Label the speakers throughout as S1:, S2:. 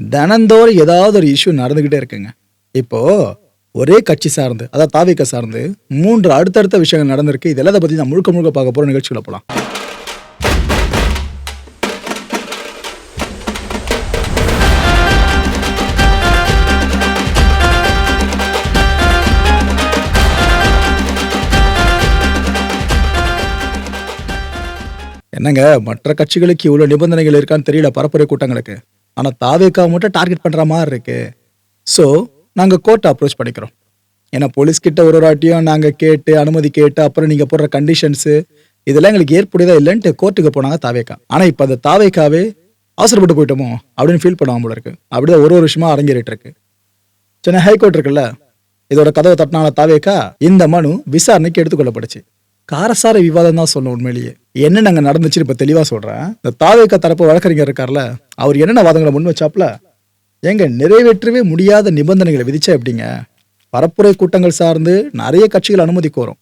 S1: தினந்தோறும் ஏதாவது ஒரு இஷ்யூ நடந்துக்கிட்டே இருக்குங்க. இப்போது ஒரே கட்சி சார்ந்து அதாவது தாவிக்க சார்ந்து மூன்று அடுத்தடுத்த விஷயங்கள் நடந்திருக்கு. இது எல்லாத்தை பற்றி நான் முழுக்க முழுக்க பார்க்க போகிற நிகழ்ச்சிகளை போகலாம் என்னங்க மற்ற கட்சிகளுக்கு இவ்வளோ நிபந்தனைகள் இருக்கான்னு தெரியல பரப்புரை கூட்டங்களுக்கு. ஆனால் தாவேக்காவை மட்டும் டார்கெட் பண்ணுற மாதிரி இருக்கு. ஸோ நாங்கள் கோர்ட்டை அப்ரோச் பண்ணிக்கிறோம். ஏன்னா போலீஸ்கிட்ட ஒரு ஒரு வாட்டியும் நாங்கள் கேட்டு அனுமதி கேட்டு அப்புறம் நீங்கள் போடுற கண்டிஷன்ஸு இதெல்லாம் எங்களுக்கு ஏற்புடையதா இல்லைன்ட்டு கோர்ட்டுக்கு போனாங்க தாவேக்கா. ஆனால் இப்போ அந்த தாவேக்காவே அவசரப்பட்டு போயிட்டோமோ அப்படின்னு ஃபீல் பண்ணாம போல இருக்கு. அப்படிதான் ஒரு ஒரு விஷயமா அரங்கேறிட்டு இருக்கு. சென்னை ஹைகோர்ட் இருக்குல்ல இதோட கதவை தட்டினால தாவேக்கா இந்த மனு விசாரணைக்கு எடுத்துக்கொள்ளப்படுச்சு காரசார விவாதம் தான் சொன்னோம் உண்மையிலேயே. என்ன நாங்கள் நடந்துச்சுன்னு இப்போ தெளிவாக சொல்கிறேன் இந்த தாவேக்க தரப்பு வழக்கறிஞர் இருக்கார்ல அவர் என்னென்ன வாதங்களை முன் வச்சாப்ல ஏங்க நிறைவேற்றவே முடியாத நிபந்தனைகளை விதிச்சா எப்படிங்க? பரப்புரை கூட்டங்கள் சார்ந்து நிறைய கட்சிகள் அனுமதி கோரும்.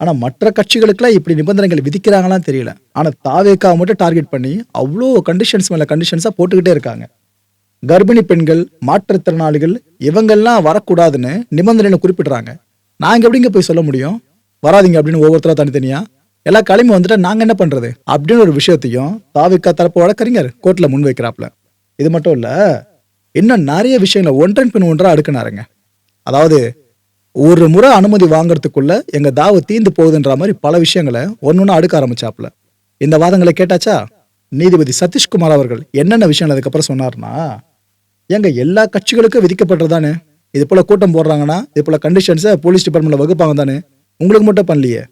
S1: ஆனால் மற்ற கட்சிகளுக்கெல்லாம் இப்படி நிபந்தனைகள் விதிக்கிறாங்களாம் தெரியல. ஆனால் தாவேக்கா மட்டும் டார்கெட் பண்ணி அவ்வளோ கண்டிஷன்ஸ் மேலே கண்டிஷன்ஸாக போட்டுக்கிட்டே இருக்காங்க. கர்ப்பிணி பெண்கள் மாற்றுத்திறனாளிகள் இவங்கெல்லாம் வரக்கூடாதுன்னு நிபந்தனையில் குறிப்பிடுறாங்க. நாங்கள் எப்படிங்க போய் சொல்ல முடியும்? வராதீங்க அப்படின்னு ஒவ்வொருத்தராக தனித்தனியாக எல்லா கிளம்பி வந்துட்டா நாங்க என்ன பண்றது? அப்படின்னு ஒரு விஷயத்தையும் தாவிக்கா தரப்பு வழக்கறிஞர் கோர்ட்ல முன்வைக்கிறாப்ல இது மட்டும் இல்ல இன்னும் நிறைய விஷயங்களை ஒன்றன் பின் ஒன்றா அடுக்கினாருங்க. அதாவது ஒரு முறை அனுமதி வாங்குறதுக்குள்ள எங்க தாவு தீந்து போகுதுன்ற மாதிரி பல விஷயங்களை ஒன்னொன்னு அடுக்க ஆரம்பிச்சாப்ல இந்த வாதங்களை கேட்டாச்சா? நீதிபதி சதீஷ்குமார் அவர்கள் என்னென்ன விஷயங்கள் அதுக்கப்புறம் சொன்னார்னா எங்க எல்லா கட்சிகளுக்கும் விதிக்கப்பட்டதானே இது போல கூட்டம் போடுறாங்கன்னா இது போல கண்டிஷன்ஸை போலீஸ் டிபார்ட்மெண்ட்ல வகுப்பாங்க தானே உங்களுக்கு மட்டும் பண்ணலையே.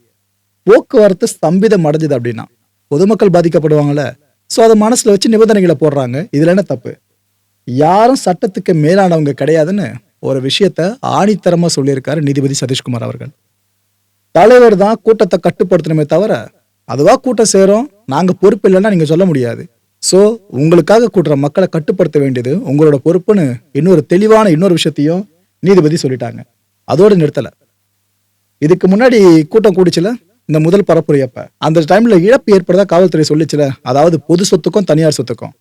S1: போக்குவரத்து ஸ்தம்பிதம் அடைஞ்சது அப்படின்னா பொதுமக்கள் பாதிக்கப்படுவாங்கல்ல. ஸோ அதை மனசில் வச்சு நிபந்தனைகளை போடுறாங்க. இதில் என்ன தப்பு? யாரும் சட்டத்துக்கு மேலானவங்க கிடையாதுன்னு ஒரு விஷயத்த ஆணித்தரமாக சொல்லியிருக்காரு நீதிபதி சதீஷ்குமார் அவர்கள். தலைவர் தான் கூட்டத்தை கட்டுப்படுத்தணுமே தவிர அதுவா கூட்டம் சேரும்? நாங்கள் பொறுப்பு இல்லைன்னா நீங்கள் சொல்ல முடியாது. ஸோ உங்களுக்காக கூட்டுற மக்களை கட்டுப்படுத்த வேண்டியது உங்களோட பொறுப்புன்னு இன்னொரு தெளிவான இன்னொரு விஷயத்தையும் நீதிபதி சொல்லிட்டாங்க. அதோடு நிறுத்தலை. இதுக்கு முன்னாடி கூட்டம் கூடிச்சுல? இந்த முதல் பரப்புரையப்ப. அந்த டைம்ல இழப்பு ஏற்படுதா காவல்துறை சொல்லிச்சுல? அதாவது பொது சொத்துக்கும் தனியார் சொத்துக்கும்.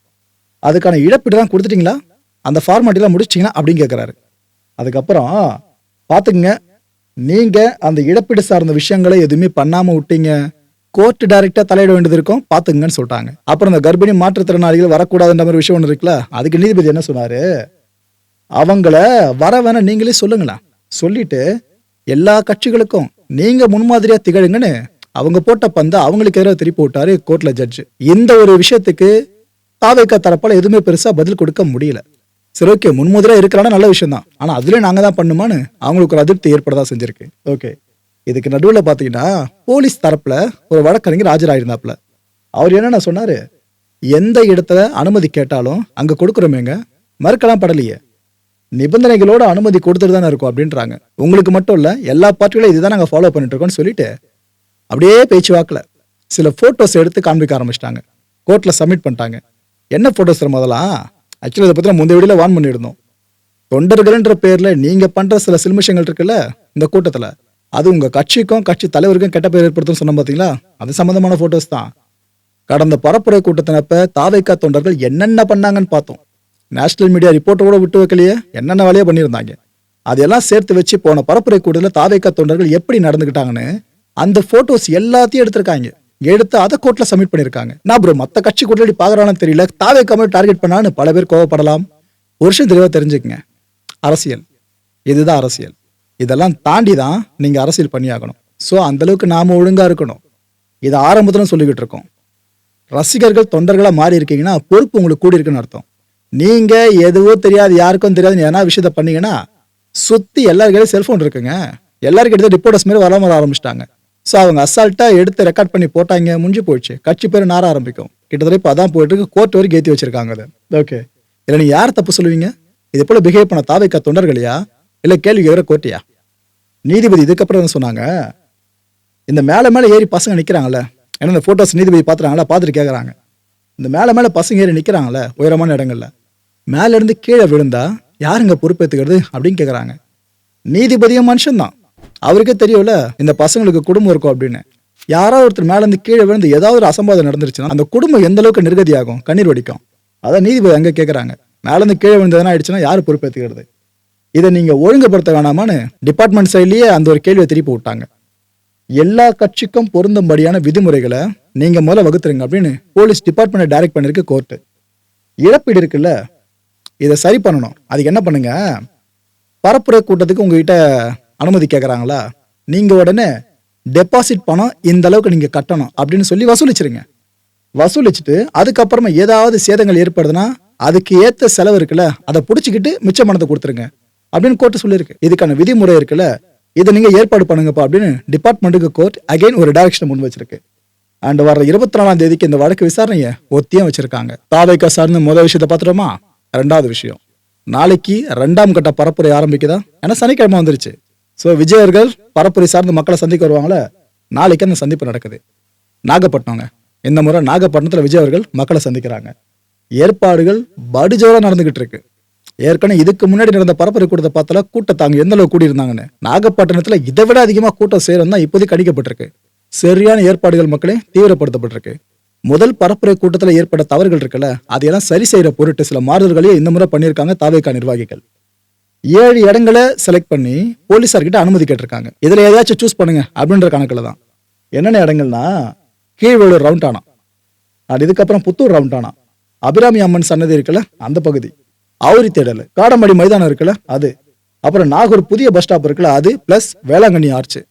S1: அதுக்கான இழப்பீடுலாம் கொடுத்துட்டீங்களா? அந்த ஃபார்மாலிட்டிலாம் முடிச்சிட்டிங்களா? அப்படின்னு கேட்குறாரு அதுக்கப்புறம் பார்த்துக்குங்க. நீங்க அந்த இழப்பீடு சார்ந்த விஷயங்களை எதுவுமே பண்ணாம விட்டீங்க. கோர்ட் டைரக்டா தலையிட வேண்டியது இருக்கும். பாத்துங்கன்னு சொல்லிட்டாங்க. அப்புறம் இந்த கர்ப்பிணி மாற்றுத்திறனாளிகள் வரக்கூடாதுன்ற மாதிரி விஷயம் ஒன்று இருக்குல்ல? அதுக்கு நீதிபதி என்ன சொன்னாரு? அவங்கள வர வேணா நீங்களே சொல்லுங்களேன். சொல்லிட்டு எல்லா கட்சிகளுக்கும் நீங்க முன்மாதிரியா திகழுங்கன்னு அவங்க போட்ட பந்த அவங்களுக்கு எதிராக திருப்பி விட்டாரு கோர்ட்ல ஜட்ஜ் இந்த ஒரு விஷயத்துக்கு தாவேக்கா தரப்பால் எதுவுமே பெருசா பதில் கொடுக்க முடியல. சரி ஓகே முன்முதிரா இருக்கலாம்னா நல்ல விஷயம் தான் ஆனா அதுல நாங்க தான் பண்ணுமான்னு அவங்களுக்கு ஒரு அதிருப்தி ஏற்படதான் செஞ்சிருக்கு. ஓகே இதுக்கு நடுவில் பார்த்தீங்கன்னா போலீஸ் தரப்புல ஒரு வழக்கறிஞர் ஆஜராயிருந்தாப்புல. அவர் என்னென்ன சொன்னாரு? எந்த இடத்துல அனுமதி கேட்டாலும் அங்கே கொடுக்குறோமேங்க மறுக்கலாம் படலையே. நிபந்தனைகளோட அனுமதி கொடுத்துட்டு தானே இருக்கும் அப்படின்றாங்க. உங்களுக்கு மட்டும் இல்ல எல்லா பார்ட்டிகளும் இதுதான் நாங்க ஃபாலோ பண்ணிட்டு இருக்கோம்னு சொல்லிட்டு அப்படியே பேச்சுவாக்குல சில போட்டோஸ் எடுத்து காண்பிக்க ஆரம்பிச்சிட்டாங்க. கோர்ட்ல சப்மிட் பண்ணிட்டாங்க. என்ன போட்டோஸ் முதலாம் ஆக்சுவலி இதை பத்தி நம்ம முந்தைய வீடியோல வான் பண்ணியிருந்தோம். தொண்டர்கள்ன்ற பேர்ல நீங்க பண்ற சில சில்மிஷங்கள் இருக்குல்ல இந்த கூட்டத்துல. அது உங்க கட்சிக்கும் கட்சி தலைவருக்கும் கெட்ட பேர் ஏற்படுத்தும் சொன்ன பாத்தீங்களா? அது சம்பந்தமான போட்டோஸ் தான். கடந்த பரப்புரை கூட்டத்தினப்ப தாவைக்கா தொண்டர்கள் என்னென்ன பண்ணாங்கன்னு பார்த்தோம். நேஷனல் மீடியா ரிப்போர்ட்டோட விட்டு வைக்கலையே? என்னென்ன வேலையை பண்ணியிருந்தாங்க. அதெல்லாம் சேர்த்து வச்சு போன பரப்புரை கூட்டத்தில் தாவைக்கா தொண்டர்கள் எப்படி நடந்துக்கிட்டாங்கன்னு அந்த போட்டோஸ் எல்லாத்தையும் எடுத்திருக்காங்க. எடுத்து அதை கோர்ட்ல சப்மிட் பண்ணிருக்காங்க நான் ப்ரோ மத்த கட்சி கூட்டடி பாக்குறான்னு தெரியல. தாவே கமல் டார்கெட் பண்ணான்னு பல பேர் கோவப்படலாம். ஒரு விஷயம் தெளிவா தெரிஞ்சுக்கங்க. அரசியல். இதுதான் அரசியல். இதெல்லாம் தாண்டி தான் நீங்க அரசியல் பண்ணியாகணும். ஸோ அந்த அளவுக்கு நாம ஒழுங்கா இருக்கணும். இதை ஆரம்பத்துல சொல்லிக்கிட்டு இருக்கோம். ரசிகர்கள் தொண்டர்களா மாறி இருக்கீங்கன்னா பொறுப்பு உங்களுக்கு கூடி இருக்குன்னு அர்த்தம். நீங்க எதுவோ தெரியாது யாருக்கும் தெரியாது எதனா விஷயத்த பண்ணீங்கன்னா சுத்தி எல்லாருக்கையும் செல்போன் இருக்குங்க. எல்லாருக்கிட்ட ரிப்போர்ட்டர்ஸ் மாதிரி வராம வர ஆரம்பிச்சிட்டாங்க. ஸோ அவங்க அசால்ட்டா எடுத்து ரெக்கார்ட் பண்ணி போட்டாங்க முடிஞ்சு போயிடுச்சு. கட்சி பேர் நார ஆரம்பிக்கும். கிட்டத்தட்ட இப்போ அதான் போயிட்டு இருக்கு. கோர்ட் வரைக்கும் ஏற்றி வச்சிருக்காங்க அது. ஓகே இதில் நீங்கள் யார் தப்பு சொல்லுவீங்க? இது போல பிஹேவ் பண்ண தாவைக்கா தொண்டர்களையா இல்லை கேள்வி கேட்குற கோர்ட்டியா நீதிபதி இதுக்கப்புறம் என்ன சொன்னாங்க? இந்த மேலே மேலே ஏறி பசங்க நிற்கிறாங்கல்ல ஏன்னா இந்த ஃபோட்டோஸ் நீதிபதி பார்த்துறாங்களா பார்த்துட்டு கேட்குறாங்க இந்த மேலே மேலே பசங்க ஏறி நிற்கிறாங்களே உயரமான இடங்கள்ல. மேலேருந்து கீழே விழுந்தா யாருங்க பொறுப்பேற்றுக்கிறது அப்படின்னு கேட்குறாங்க நீதிபதியும் மனுஷன்தான். அவருக்கே தெரியும்ல இந்த பசங்களுக்கு குடும்பம் இருக்கும் அப்படின்னு. யாராவது ஒருத்தர் மேலேருந்து கீழே விழுந்து ஏதாவது ஒரு அசம்பாதம் நடந்துருச்சுன்னா அந்த குடும்பம் எந்த அளவுக்கு நிர்கதியாகும்? கண்ணீர் வடிக்கும். அதான் நீதிபதி அங்கே கேட்குறாங்க மேலேருந்து கீழே விழுந்ததுனா ஆயிடுச்சுன்னா யாரு பொறுப்பேற்றுக்கிறது இதை நீங்கள் ஒழுங்குபடுத்த வேணாமான்னு டிபார்ட்மெண்ட் சைட்லேயே அந்த ஒரு கேள்வியை திருப்பி விட்டாங்க. எல்லா கட்சிக்கும் பொருந்தும்படியான விதிமுறைகளை நீங்கள் முதல்ல வகுத்துருங்க அப்படின்னு போலீஸ் டிபார்ட்மெண்ட்டை டைரக்ட் பண்ணிருக்கு கோர்ட்டு இழப்பீடு இருக்குல்ல இதை சரி பண்ணணும். அதுக்கு என்ன பண்ணுங்க? பரப்புரை கூட்டத்துக்கு உங்ககிட்ட அனுமதி கேட்குறாங்களா நீங்கள் உடனே டெபாசிட் பணம் இந்த அளவுக்கு நீங்கள் கட்டணும் அப்படின்னு சொல்லி வசூலிச்சிருங்க. வசூலிச்சுட்டு அதுக்கப்புறமா ஏதாவது சேதங்கள் ஏற்படுதுன்னா அதுக்கு ஏற்ற செலவு இருக்குல்ல அதை பிடிச்சிக்கிட்டு மிச்ச பணத்தை கொடுத்துருங்க அப்படின்னு கோர்ட்டு சொல்லியிருக்கு. இதுக்கான விதிமுறை இருக்குல்ல இதை நீங்கள் ஏற்பாடு பண்ணுங்கப்பா அப்படின்னு டிபார்ட்மெண்ட்டுக்கு கோர்ட் அகைன் ஒரு டைரக்ஷன் முன் வச்சிருக்கு. அண்ட் வர இருபத்தி நாலாம் தேதிக்கு இந்த வழக்கு விசாரணையை ஒத்தியும் வச்சிருக்காங்க. தாவைக்கா சார்ந்து முதல் விஷயத்தை பார்த்துட்டோமா? ரெண்டாவது விஷயம். நாளைக்கு ரெண்டாம் கட்ட பரப்புரை ஆரம்பிக்குதா? ஏன்னா சனிக்கிழமை வந்துருச்சு. ஸோ விஜயர்கள் பரப்புரை சார்ந்து மக்களை சந்திக்க வருவாங்களே நாளைக்கு அந்த சந்திப்பு நடக்குது. நாகப்பட்டினங்க இந்த முறை நாகப்பட்டினத்தில் விஜய் அவர்கள் மக்களை சந்திக்கிறாங்க. ஏற்பாடுகள் படுஜோராக நடந்துகிட்டு இருக்கு. ஏற்கனவே இதுக்கு முன்னாடி நடந்த பரப்புரை கூட்டத்தை பார்த்தால கூட்டத்தாங்க எந்த அளவு கூடியிருந்தாங்கன்னு. நாகப்பட்டினத்தில் இதை விட அதிகமாக கூட்டம் சேரும் தான் இப்போதைக்கு அடிக்கப்பட்டிருக்கு சரியான ஏற்பாடுகள் மக்களே தீவிரப்படுத்தப்பட்டிருக்கு. முதல் பரப்புரை கூட்டத்தில் ஏற்பட்ட தவறுகள் இருக்குல்ல அதையெல்லாம் சரி செய்கிற பொருட்டு சில மாறுதல்களையும் இந்த முறை பண்ணியிருக்காங்க தாவேக்கா நிர்வாகிகள். ஏழு இடங்களை செலக்ட் பண்ணி போலீஸார்கிட்ட அனுமதி கேட்டிருக்காங்க. இதில் ஏதாச்சும் சூஸ் பண்ணுங்க அப்படின்ற கணக்கில் தான். என்னென்ன இடங்கள்னா கீழ்வேலூர் ரவுண்ட் ஆனா அது இதுக்கப்புறம் புத்தூர் ரவுண்ட் ஆனா அபிராமி அம்மன் சன்னதி இருக்குல்ல அந்த பகுதி. ஆவுரி தேடல் காடம்பாடி மைதானம் இருக்குல்ல அது. அப்புறம் நாகூர் புதிய பஸ் ஸ்டாப் இருக்குல்ல அது பிளஸ் வேளாங்கண்ணி ஆர்ச்சு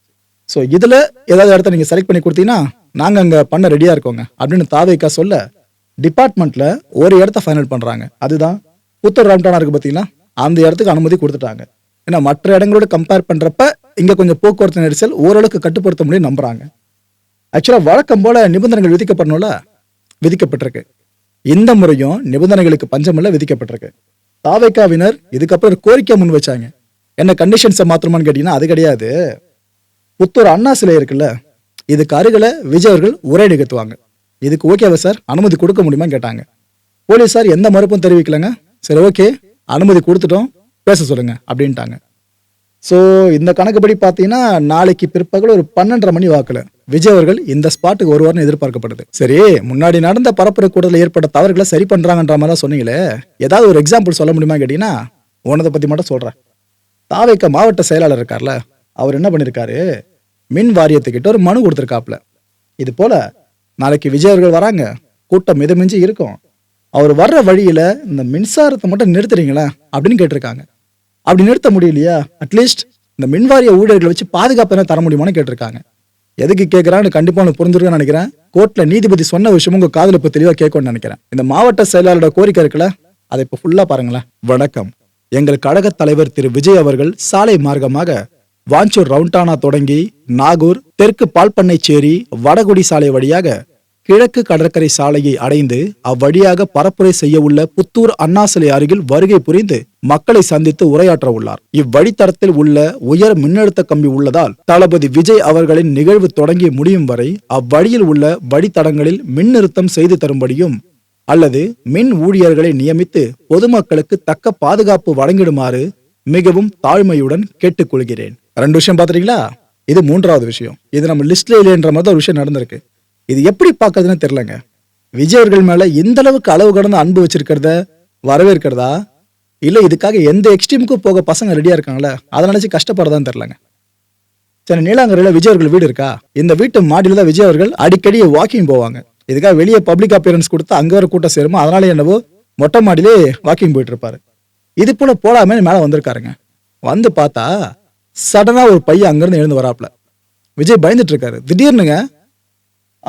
S1: ஸோ இதில் ஏதாவது இடத்த நீங்கள் செலக்ட் பண்ணி கொடுத்தீங்கன்னா நாங்க அங்க பண்ண ரெடியா இருக்கோங்க. அப்படின்னு தாவேக்கா சொல்ல டிபார்ட்மெண்ட்ல ஒரு இடத்த ஃபைனல் பண்றாங்க. அதுதான் புத்தூர் ரவுண்டானா இருக்கு பாத்தீங்களா? அந்த இடத்துக்கு அனுமதி கொடுத்துட்டாங்க. ஏன்னா மற்ற இடங்களோட கம்பேர் பண்றப்ப இங்க கொஞ்சம் போக்குவரத்து நெரிசல் ஓரளவுக்கு கட்டுப்படுத்த முடியும் நம்புறாங்க. ஆக்சுவலா வழக்கம் போல நிபந்தனைகள் விதிக்கப்படணும்ல? விதிக்கப்பட்டிருக்கு. இந்த முறையும் நிபந்தனைகளுக்கு பஞ்சமில்ல விதிக்கப்பட்டிருக்கு. தாவைக்காவினர் இதுக்கப்புறம் ஒரு கோரிக்கை முன் வச்சாங்க. என்ன கண்டிஷன்ஸை மாத்திரமான்னு கேட்டீங்கன்னா அது கிடையாது. புத்தூர் அண்ணா சிலை இருக்குல்ல? இதுக்கு அருகில் விஜய் அவர்கள் உரை நிகழ்த்துவாங்க. இதுக்கு ஓகேவா சார்? அனுமதி கொடுக்க முடியுமான்னு கேட்டாங்க. போலீஸார் எந்த மறுப்பும் தெரிவிக்கலங்க. சரி ஓகே அனுமதி கொடுத்துட்டோம். பேச சொல்லுங்க அப்படின்ட்டாங்க. ஸோ இந்த கணக்குப்படி பார்த்தீங்கன்னா நாளைக்கு பிற்பகல் ஒரு பன்னெண்டரை மணி வாக்கில் விஜய் அவர்கள் இந்த ஸ்பாட்டுக்கு வருவார்னு எதிர்பார்க்கப்படுது. சரி முன்னாடி நடந்த பரப்புரை கூடத்தில் ஏற்பட்ட தவறுகளை சரி பண்ணுறாங்கன்ற மாதிரி தான் சொன்னீங்களே ஏதாவது ஒரு எக்ஸாம்பிள் சொல்ல முடியுமா கேட்டிங்கன்னா உனதை பற்றி மட்டும் சொல்கிறேன் தாவைக்க மாவட்ட செயலாளர் இருக்கார்ல அவர் என்ன பண்ணியிருக்காரு மின் வாரியத்துக்கிட்ட ஒரு மனு கொடுத்துருக்காப்ல இது போல நாளைக்கு விஜய் அவர்கள் வராங்க. கூட்டம் மிதமிஞ்சி இருக்கும். அவர் வர்ற வழியில இந்த மின்சாரத்தை மட்டும் நிறுத்துறீங்களா? அப்படின்னு கேட்டிருக்காங்க. அப்படி நிறுத்த முடியலையா? அட்லீஸ்ட் இந்த மின்வாரிய ஊழியர்களை வச்சு பாதுகாப்பு என்ன தர முடியுமான்னு கேட்டிருக்காங்க. எதுக்கு கேட்குறான்னு கண்டிப்பாக உனக்கு புரிஞ்சிருக்குன்னு நினைக்கிறேன். கோர்ட்ல நீதிபதி சொன்ன விஷயம் உங்க காதுல இப்போ தெளிவாக கேட்கணும்னு நினைக்கிறேன். இந்த மாவட்ட செயலாளரோட கோரிக்கை இருக்குல்ல? அதை இப்போ ஃபுல்லா பாருங்களேன். வணக்கம். எங்கள் கழக தலைவர் திரு விஜய் அவர்கள் சாலை மார்க்கமாக வாஞ்சூர் ரவுண்டானா தொடங்கி நாகூர் தெற்கு பால்பண்ணைச்சேரி வடகுடி சாலை வழியாக கிழக்கு கடற்கரை சாலையை அடைந்து அவ்வழியாக பரப்புரை செய்ய உள்ள புத்தூர் அண்ணா சிலை அருகில் வருகை புரிந்து மக்களை சந்தித்து உரையாற்ற உள்ளார். இவ்வழித்தடத்தில் உள்ள உயர் மின்னழுத்த கம்பி உள்ளதால் தளபதி விஜய் அவர்களின் நிகழ்வு தொடங்கி முடியும் வரை அவ்வழியில் உள்ள வழித்தடங்களில் மின்னிறுத்தம் செய்து தரும்படியும் அல்லது மின் ஊழியர்களை நியமித்து பொதுமக்களுக்கு தக்க பாதுகாப்பு வழங்கிடுமாறு மிகவும் தாழ்மையுடன் கேட்டுக்கொள்கிறேன். ரெண்டு விஷயம் பார்த்துட்டீங்களா? இது மூன்றாவது விஷயம். இது நம்ம லிஸ்ட்ல இல்லைன்ற மாதிரி தான் ஒரு விஷயம் நடந்திருக்கு. இது எப்படி பார்க்கறதுன்னு தெரிலங்க. விஜய் அவர்கள் மேல எந்த அளவுக்கு அளவு கடந்த அன்பு வச்சிருக்கிறத வரவேற்கிறதா? இல்ல இதுக்காக எந்த எக்ஸ்ட்ரீமுக்கும் போக பசங்க ரெடியா இருக்காங்களே? அதை நினைச்சு கஷ்டப்படுறதான்னு தெரிலங்க. சரி நீலாங்கரையில விஜய் அவர்கள் வீடு இருக்கா? இந்த வீட்டு மாடியில தான் விஜய் அவர்கள் அடிக்கடி வாக்கிங் போவாங்க. இதுக்காக வெளியே பப்ளிக் அப்பியரன்ஸ் கொடுத்து அங்க வர கூட்டம் சேருமோ? அதனால என்னவோ மொட்டை மாடியிலே வாக்கிங் போயிட்டு இருப்பாரு. இது போல போலாமே மேல வந்திருக்காருங்க. வந்து பார்த்தா சடனாக ஒரு பையன் அங்கேருந்து எழுந்து வராப்புல. விஜய் பயந்துட்டு இருக்காரு திடீர்னுங்க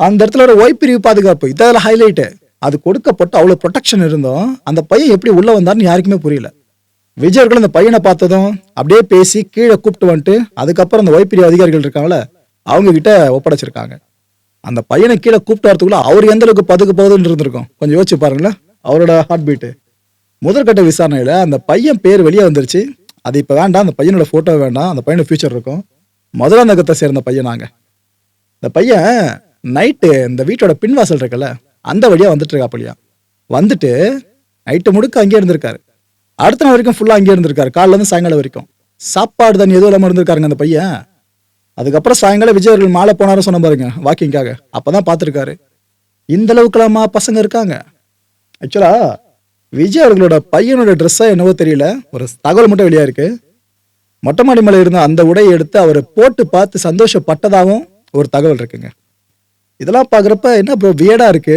S1: அந்த இடத்துல ஒரு ஒய் பிரிவு பாதுகாப்பு இதில் ஹைலைட்டு அது கொடுக்கப்பட்டு அவ்வளோ ப்ரொடெக்ஷன் இருந்தோம். அந்த பையன் எப்படி உள்ளே வந்தாருன்னு யாருக்குமே புரியல. விஜய் அவர்கள் அந்த பையனை பார்த்ததும் அப்படியே பேசி கீழே கூப்பிட்டு வந்துட்டு அதுக்கப்புறம் அந்த ஒய்பிரிவு அதிகாரிகள் இருக்காங்கள அவங்க கிட்ட ஒப்படைச்சிருக்காங்க. அந்த பையனை கீழே கூப்பிட்டு வரதுக்குள்ள அவர் எந்த அளவுக்கு பதுக்கு போகுதுன்னு இருந்திருக்கும். கொஞ்சம் யோசிச்சு பாருங்களேன் அவரோட ஹார்ட் பீட்டு முதற்கட்ட விசாரணையில் அந்த பையன் பேர் வெளியே வந்துருச்சு. அது இப்போ வேண்டாம் அந்த பையனோட ஃபோட்டோ வேண்டாம் அந்த பையனோட ஃபியூச்சர் இருக்கும். மதுராந்தகத்தை சேர்ந்த பையன் நாங்கள் இந்த பையன் நைட்டு இந்த வீட்டோட பின்வாசல் இருக்குல்ல அந்த வழியாக வந்துட்டு வந்துட்டு நைட்டு முழுக்க அங்கேயே இருந்திருக்காரு. அடுத்த நாள் வரைக்கும் ஃபுல்லாக அங்கேயே இருந்திருக்காரு காலிலேருந்து சாயங்காலம் வரைக்கும். சாப்பாடு தண்ணி எதுவும் இல்லாமல் இருந்திருக்காருங்க அந்த பையன். அதுக்கப்புறம் சாயங்காலம் விஜய் அவர்கள் மாலை போனாரும் சொன்ன பாருங்க வாக்கிங்காக அப்பதான் பார்த்துருக்காரு. இந்த அளவுக்குலாமா பசங்க இருக்காங்க. ஆக்சுவலாக விஜய் அவர்களோட பையனோட ட்ரெஸ்ஸா என்னவோ தெரியல. ஒரு தகவல் மட்டும் வெளியா இருக்கு. மொட்டை மாடி மேலே இருந்த அந்த உடையை எடுத்து அவர் போட்டு பார்த்து சந்தோஷப்பட்டதாகவும் ஒரு தகவல் இருக்குங்க. இதெல்லாம் பார்க்குறப்ப என்ன ப்ரோ வியடாக இருக்கு.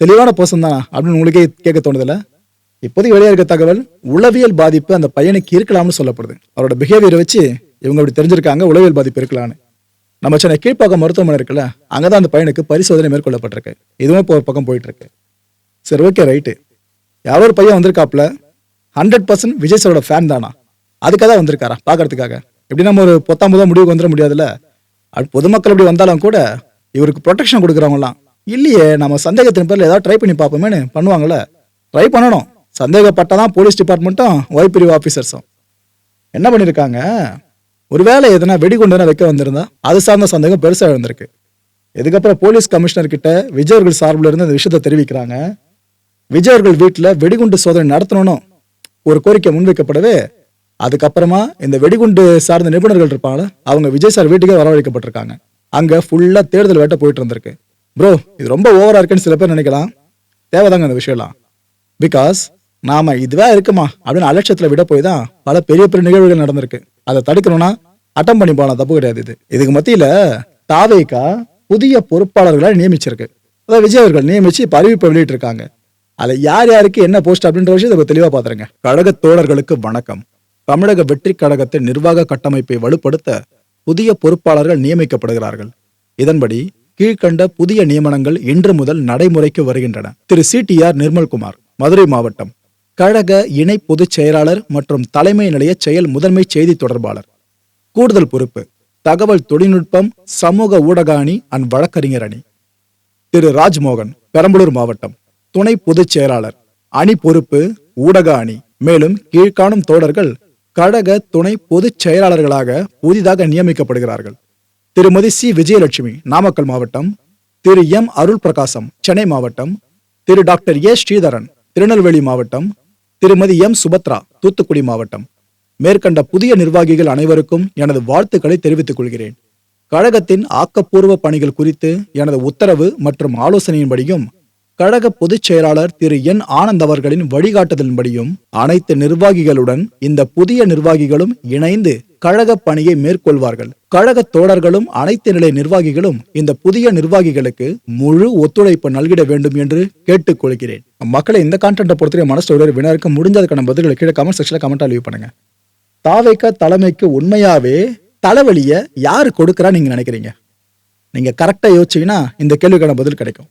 S1: தெளிவான போசம் தான் அப்படின்னு உங்களுக்கே கேட்க தோணுதில்ல? இப்போதைக்கு வெளியாக இருக்க தகவல் உளவியல் பாதிப்பு அந்த பையனுக்கு இருக்கலாம்னு சொல்லப்படுது. அவரோட பிஹேவியரை வச்சு இவங்க அப்படி தெரிஞ்சிருக்காங்க உளவியல் பாதிப்பு இருக்கலாம்னு. நம்ம சென்னை கீழ்ப்பாக்கம் மருத்துவமனை இருக்குல்ல அங்கதான் அந்த பையனுக்கு பரிசோதனை மேற்கொள்ளப்பட்டிருக்கு. இதுவும் இப்போ ஒரு பக்கம் போயிட்டு இருக்கு. சரி ஓகே ரைட்டு யாரோ ஒரு பையன் வந்திருக்காப்ல ஹண்ட்ரட் பர்சன்ட் விஜய் சாரோட ஃபேன் தானா? அதுக்காக தான் வந்திருக்காரா பார்க்கறதுக்காக எப்படி நம்ம ஒரு பத்தாம் முடிவுக்கு வந்துட முடியாதுல்ல? அது பொதுமக்கள் அப்படி வந்தாலும் கூட இவருக்கு ப்ரொடெக்ஷன் கொடுக்குறவங்களாம் இல்லையே நம்ம சந்தேகத்தின் பேரில் ஏதாவது ட்ரை பண்ணி பார்ப்போமேனு பண்ணுவாங்கள்ல ட்ரை பண்ணணும். சந்தேகப்பட்டதான் போலீஸ் டிபார்ட்மெண்ட்டும் ஒய்பிரிவு ஆஃபீஸர்ஸும் என்ன பண்ணியிருக்காங்க ஒருவேளை எதனா வெடிகுண்டு எதனா வைக்க வந்திருந்தா அது சார்ந்த சந்தேகம் பெருசாக இருந்திருக்கு இதுக்கப்புறம் போலீஸ் கமிஷனர் கிட்ட விஜய் அவர்கள் சார்பில் இருந்து இந்த விஷயத்தை தெரிவிக்கிறாங்க? விஜய் அவர்கள் வீட்டில் வெடிகுண்டு சோதனை நடத்தணும்னு ஒரு கோரிக்கை முன்வைக்கப்படவே அதுக்கப்புறமா இந்த வெடிகுண்டு சார்ந்த நிபுணர்கள் இருப்பாங்க அவங்க விஜய் சார் வீட்டுக்கே வரவழைக்கப்பட்டிருக்காங்க. அங்கே ஃபுல்லாக தேடுதல் வேட்டை போயிட்டு இருந்திருக்கு. ப்ரோ இது ரொம்ப ஓவராக இருக்குன்னு சில பேர் நினைக்கலாம். தேவைதாங்க அந்த விஷயம்லாம். பிகாஸ் நாம இதுவே இருக்குமா அப்படின்னு அலட்சியத்தில் விட போய் தான் பல பெரிய பெரிய நிகழ்வுகள் நடந்திருக்கு. அதை தடுக்கணும்னா அட்டம் பண்ணி போகலாம் தப்பு கிடையாது இது. இதுக்கு மத்தியில் தாவேக்கா புதிய பொறுப்பாளர்களை நியமிச்சிருக்கு. அதாவது விஜய் அவர்கள் நியமிச்சு இப்போ அறிவிப்பை வெளியிட்டிருக்காங்க. அதில் யார் யாருக்கு என்ன போஸ்ட் அப்படின்ற விஷயத்தை இப்போ தெளிவாக பாத்துருங்க. கழக தோழர்களுக்கு வணக்கம். தமிழக வெற்றி கழகத்தின் நிர்வாக கட்டமைப்பை வலுப்படுத்த புதிய பொறுப்பாளர்கள் நியமிக்கப்படுகிறார்கள். இதன்படி கீழ்க்கண்ட புதிய நியமனங்கள் இன்று முதல் நடைமுறைக்கு வருகின்றன. திரு. C. D. R. Nirmalkumar Madurai மாவட்டம். கழக இணை பொதுச் செயலாளர் மற்றும் தலைமை நிலைய செயல் முதன்மை செய்தி தொடர்பாளர். கூடுதல் பொறுப்பு தகவல் தொழில்நுட்பம் சமூக ஊடக அணி அண்ட் வழக்கறிஞர் அணி. திரு. ராஜ்மோகன் பெரம்பலூர் மாவட்டம். துணை பொதுச் செயலாளர் அணி பொறுப்பு ஊடக அணி. மேலும் கீழ்காணும் தோழர்கள் கழக துணை பொதுச் செயலாளர்களாக புதிதாக நியமிக்கப்படுகிறார்கள். திருமதி சி. விஜயலட்சுமி நாமக்கல் மாவட்டம். திரு. எம். அருள் பிரகாசம் சென்னை மாவட்டம். திரு. Doctor A. ஸ்ரீதரன் திருநெல்வேலி மாவட்டம். திருமதி எம். சுபத்ரா தூத்துக்குடி மாவட்டம். மேற்கண்ட புதிய நிர்வாகிகள் அனைவருக்கும் எனது வாழ்த்துக்களை தெரிவித்துக் கொள்கிறேன். கழகத்தின் ஆக்கப்பூர்வ பணிகள் குறித்து எனது உத்தரவு மற்றும் ஆலோசனையின்படியும் கழக பொதுச் செயலாளர் திரு என் ஆனந்த் அவர்களின் வழிகாட்டுதலின்படியும் அனைத்து நிர்வாகிகளுடன் இந்த புதிய நிர்வாகிகளும் இணைந்து கழக பணியை மேற்கொள்வார்கள். கழக தோழர்களும் அனைத்து நிலை நிர்வாகிகளும் இந்த புதிய நிர்வாகிகளுக்கு முழு ஒத்துழைப்பு நல்கிட வேண்டும் என்று கேட்டுக்கொள்கிறேன். மக்களை இந்த கான்டென்ட்டை பொறுத்தவரை மனசு ஒரு வினருக்கு முடிஞ்சதுக்கான பதில்களை கீழே கமெண்ட் செக்ஷன்ல கமெண்ட் லீவ் பண்ணுங்க. தாவைக்க தலைமைக்கு உண்மையாவே தலைவலிய யாரு கொடுக்கறா நீங்க நினைக்கிறீங்க? நீங்க கரெக்டா யோசிச்சீங்கன்னா இந்த கேள்விக்கான பதில் கிடைக்கும்.